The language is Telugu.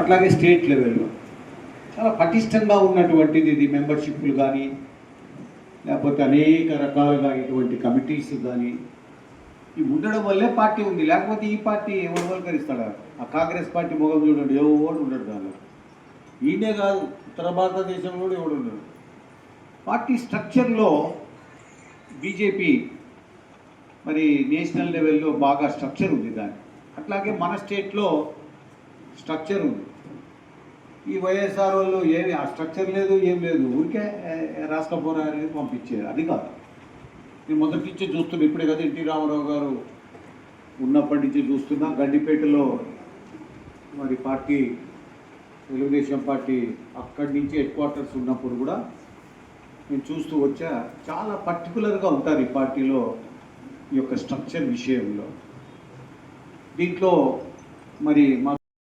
అట్లాగే స్టేట్ లెవెల్లో. చాలా పటిష్టంగా ఉన్నటువంటిది ఇది మెంబర్షిప్లు కానీ లేకపోతే అనేక రకాలుగా ఇటువంటి కమిటీస్ కానీ ఇవి ఉండడం వల్లే పార్టీ ఉంది. లేకపోతే ఈ పార్టీ ఎవరు ఆ కాంగ్రెస్ పార్టీ మొగం చూడండి ఎవడు ఉండడు దానిలో. ఈయనే కాదు ఉత్తర భారతదేశంలో కూడా ఎవడు ఉండడు పార్టీ స్ట్రక్చర్లో బీజేపీ మరి నేషనల్ లెవెల్లో బాగా స్ట్రక్చర్ ఉంది దాని అట్లాగే మన స్టేట్లో స్ట్రక్చర్ ఉంది. ఈ వైఎస్ఆర్ వాళ్ళు ఏమి ఆ స్ట్రక్చర్ లేదు ఏం లేదు. ఊరికే రాష్ట్రపోరా అనేది పంపించేది. అది కాదు. నేను మొదటి నుంచి చూస్తున్నా ఇప్పుడే కదా ఎన్టీ రామారావు గారు ఉన్నప్పటి నుంచి చూస్తున్నా గడ్డిపేటలో మరి పార్టీ తెలుగుదేశం పార్టీ అక్కడి నుంచి హెడ్ క్వార్టర్స్ ఉన్నప్పుడు కూడా నేను చూస్తూ వచ్చా చాలా పర్టికులర్గా ఉంటారు ఈ పార్టీలో ఈ యొక్క స్ట్రక్చర్ విషయంలో. దీంట్లో మరి మా